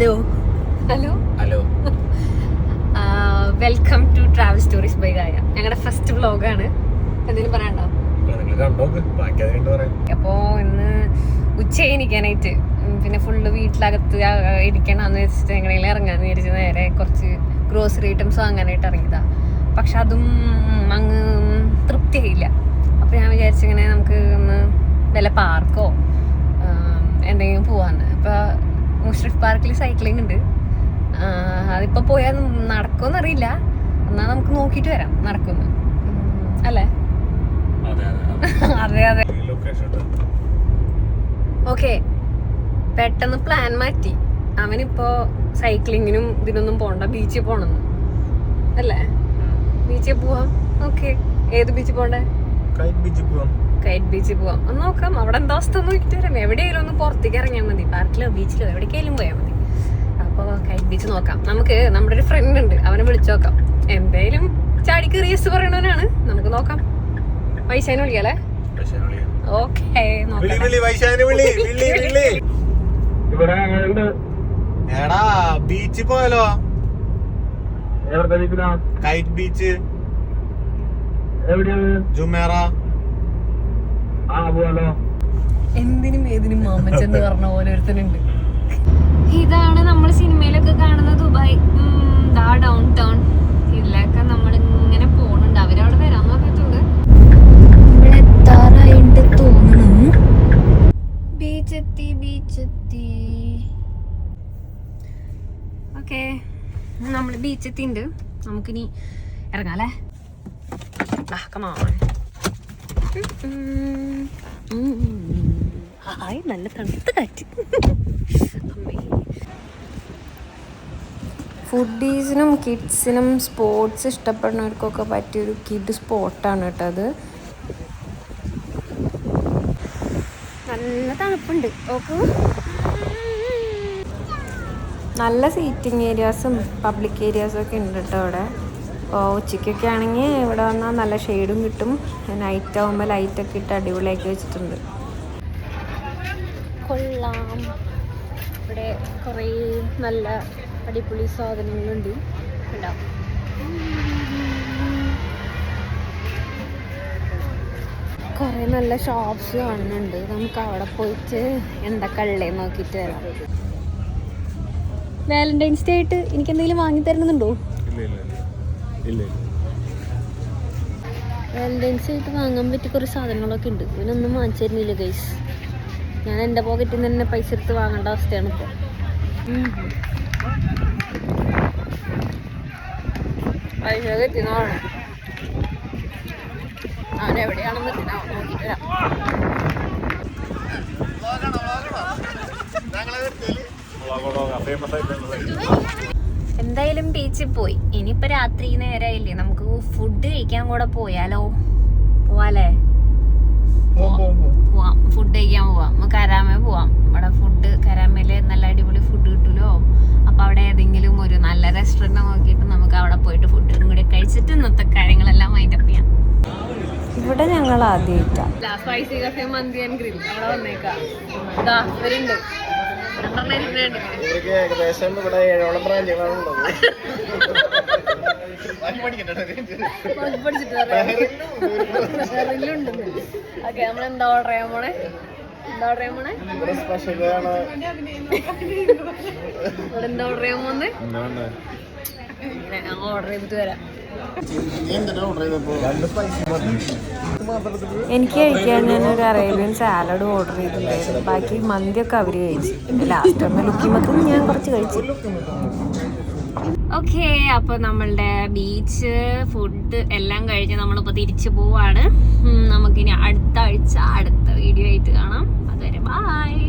Hello hello hello welcome to travel stories by Gaya ഞങ്ങളുടെ first വ്ലോഗാണ് എന്തെങ്കിലും പറയാനുണ്ടോ? അപ്പോ ഇന്ന് ഉച്ച നിൽക്കാനായിട്ട് പിന്നെ ഫുള്ള് വീട്ടിലകത്ത് ഇരിക്കണം എന്ന് ഇരിക്കണമെന്ന് വെച്ചിട്ട് എങ്ങനെയും ഇറങ്ങാന്ന് വിചാരിച്ച് നേരെ കുറച്ച് ഗ്രോസറി ഐറ്റംസ് വാങ്ങാനായിട്ട് ഇറങ്ങിയതാ. പക്ഷെ അതും അങ്ങ് തൃപ്തിയായില്ല. അപ്പൊ ഞാൻ വിചാരിച്ചിങ്ങനെ നമുക്ക് ഒന്ന് വല്ല പാർക്കോ എന്തെങ്കിലും പോവാന്ന് അപ്പോൾ മുഷ്രിഫ് പാർക്കിൽ സൈക്ലിംഗ് ഉണ്ട്. അതിപ്പോൾ പോയാൽ നടക്കുമെന്നറിയില്ല എന്നാൽ നമുക്ക് നോക്കിയിട്ട് വരാം നടക്കുന്നു അല്ലേ? അതെ അതെ ഓക്കെ. പെട്ടെന്ന് പ്ലാൻ മാറ്റി. അവനിപ്പോ സൈക്ലിങ്ങിനും ഇതിനൊന്നും പോണ്ട. ബീച്ചിൽ പോണെന്ന് അല്ലേ? ബീച്ചിൽ പോവാം. ഓക്കെ ഏത് ബീച്ചിൽ പോണ്ടേ? ബീച്ചിൽ പോവാം. കൈറ്റ് ബീച്ചിൽ പോവാം. ഒന്ന് നോക്കാം. അവിടെ എന്താ അവസ്ഥ നോക്കിട്ട് വരാം. എവിടെയെങ്കിലും ഒന്ന് പുറത്തേക്ക് ഇറങ്ങിയാൽ മതി. പാർക്കിലോ ബീച്ചിലോ എവിടേക്കെങ്കിലും പോയാൽ മതി. അപ്പോൾ കൈറ്റ് ബീച്ച് നോക്കാം. നമുക്ക് നമ്മുടെ ഒരു ഫ്രണ്ട് ഉണ്ട്. അവനെ വിളിച്ചു നോക്കാം. എന്തായാലും ചാടിക്ക് റീസ് പറയണവനാണ്. നമുക്ക് നോക്കാം. പൈസേനെ വിളിക്കാലേ. ഓക്കെ എടാ ബീച്ചിൽ പോയാലോ? കൈറ്റ് ബീച്ച് എവിടെയാണ്? ജുമേറ. പോവാലോ എന്തിനും ഏതിനും മാമച്ചെന്ന് പറഞ്ഞ പോലെ ഒരുത്തനുണ്ട്. ഇതാണ് നമ്മൾ സിനിമയിലൊക്കെ കാണുന്ന ദുബായ് ദാ ഡൗൺ ടൗൺ ഇതിലൊക്കെ നമ്മൾ ഇങ്ങനെ പോണുണ്ട്. അവരവിടെ വരാൻ പറഞ്ഞിട്ടുണ്ട് ഇവിടെ എത്താറായിട്ട് തോന്നുന്നു. ബീച്ചെത്തി ബീച്ചെത്തി. ഓക്കെ നമ്മൾ ബീച്ചെത്തിണ്ട് നമുക്കിനി ഇറങ്ങാം അല്ലേ? ആ കമാൺ ഹായ് നല്ല തണുത്ത കാറ്റ്. ഫുഡീസിനും കിഡ്സിനും സ്പോർട്സ് ഇഷ്ടപ്പെടുന്നവർക്കൊക്കെ പറ്റിയൊരു കിഡ് സ്പോട്ടാണ് കേട്ടോ അത്. നല്ല തണുപ്പുണ്ട്. ഓക്കൂ നല്ല സീറ്റിംഗ് ഏരിയാസും പബ്ലിക് ഏരിയാസും ഒക്കെ ഉണ്ട് കേട്ടോ ഇവിടെ അപ്പോൾ ഉച്ചയ്ക്കൊക്കെ ആണെങ്കിൽ ഇവിടെ വന്നാൽ നല്ല ഷെയ്ഡും കിട്ടും. നൈറ്റ് ആകുമ്പോൾ ലൈറ്റൊക്കെ ഇട്ട് അടിപൊളിയാക്കി വെച്ചിട്ടുണ്ട്. കൊള്ളാം. ഇവിടെ കുറേ നല്ല അടിപൊളി സാധനങ്ങളുണ്ട്. ഉണ്ടാവും കുറേ നല്ല ഷോപ്സ് കാണുന്നുണ്ട്. നമുക്ക് അവിടെ പോയിട്ട് എന്താ കള്ളേ നോക്കിയിട്ട് വരാം. വാലന്റൈൻസ് ഡേ ആയിട്ട് എനിക്ക് എന്തെങ്കിലും വാങ്ങി തരുന്നുണ്ടോ ഇല്ല വാലന്റൈൻസ് ആയിട്ട് വാങ്ങാൻ പറ്റിയ കുറേ സാധനങ്ങളൊക്കെ ഉണ്ട്. ഇവനൊന്നും വാങ്ങിച്ചു തരുന്നില്ല ഗൈസ് ഞാൻ എന്റെ പോക്കറ്റിൽ നിന്ന് തന്നെ പൈസ എടുത്ത് വാങ്ങേണ്ട അവസ്ഥയാണ് ഇപ്പോൾ പൈസ കിട്ടുന്നതാണ് അവൻ എവിടെയാണെന്ന് നോക്കിയിട്ട് വരാം. ഫേമസ് ആയിട്ടുള്ളത് എന്തായാലും ബീച്ചിൽ പോയി. ഇനിയിപ്പോ രാത്രി നേരമായില്ലേ നമുക്ക് ഫുഡ് കഴിക്കാൻ കൂടെ പോയാലോ? പോവാലേ പോവാം ഫുഡ് കഴിക്കാൻ പോവാം. നമുക്ക് കരാമേ പോവാം. ഇവിടെ ഫുഡ് കരാമയിൽ നല്ല അടിപൊളി ഫുഡ് കിട്ടുമല്ലോ അപ്പൊ അവിടെ ഏതെങ്കിലും ഒരു നല്ല റെസ്റ്റോറന്റ് നോക്കിയിട്ട് നമുക്ക് അവിടെ പോയിട്ട് ഫുഡും കൂടി കഴിച്ചിട്ട് ഇന്നത്തെ കാര്യങ്ങളെല്ലാം മൈൻഡപ്പ് ചെയ്യാം. ഇവിടെ ഞങ്ങൾ ആദ്യമായിട്ടാണ് spicy cafe mandi and grill അവിടെ വന്നേക്കാം. ഇതാ ഇവരുണ്ട്. ഇവർക്ക് ഏകദേശം ഇവിടെ ഏഴോളം ബ്രാഞ്ചുകളാണുള്ളത് ഓക്കെ നമ്മൾ എന്താ ഓർഡർ ചെയ്യാൻ പോണേ എന്താ ഓർഡർ ചെയ്യാൻ പോണേ ഇവിടെ സ്പെഷ്യലാണ് ഇവിടെ എന്താ ഓർഡർ ചെയ്യാൻ പോന്നെ ഓർഡർ ചെയ്തിട്ട് വരാം. എനിക്ക് കഴിക്കാൻ ഞാൻ ഒരു അറേബ്യൻ സാലഡ് ഓർഡർ ചെയ്തിട്ടുണ്ടായിരുന്നു. ബാക്കി മന്തിയൊക്കെ അവർ കഴിച്ചു. ലാസ്റ്റ് ഒന്ന് ലുക്കിമത്തും ഞാൻ കുറച്ച് കഴിച്ചു. ഓക്കെ അപ്പൊ നമ്മളുടെ ബീച്ച് ഫുഡ് എല്ലാം കഴിഞ്ഞ് നമ്മളിപ്പോ തിരിച്ചു പോവാണ്. നമുക്കിനി അടുത്ത ആഴ്ച അടുത്ത വീഡിയോ ആയിട്ട് കാണാം. അതുവരെ ബായ്